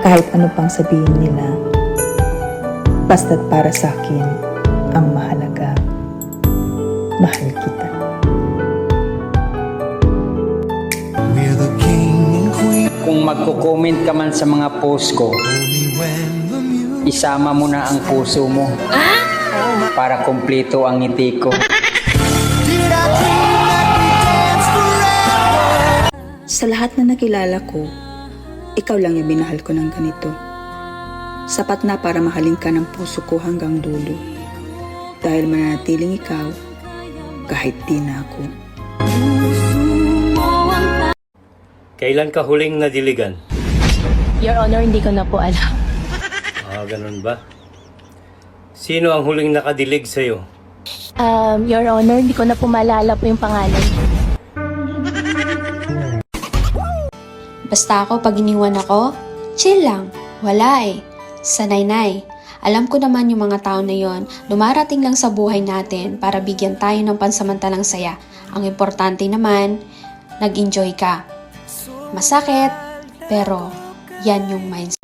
Kahit ano pang sabihin nila, basta't para sa akin, ang mahalaga, mahal kita. Kung magko-comment ka man sa mga post ko, isama mo na ang puso mo. Para kumpleto ang ngiti ko. Sa lahat na nakilala ko, ikaw lang yung minahal ko ng ganito. Sapat na para mahalin ka ng puso ko hanggang dulo. Dahil mananatiling ikaw, kahit di na ako. Kailan ka huling nadiligan? Your Honor, hindi ko na po alam. Ah, ganun ba? Sino ang huling nakadilig sa'yo? Um, Your Honor, hindi ko na po maalala po yung pangalan. Basta ako pag iniwan ako, chill lang. Wala eh. Sanay-nay. Alam ko naman yung mga tao na yon, dumarating lang sa buhay natin para bigyan tayo ng pansamantalang saya. Ang importante naman, nag-enjoy ka. Masakit, pero yan yung mindset.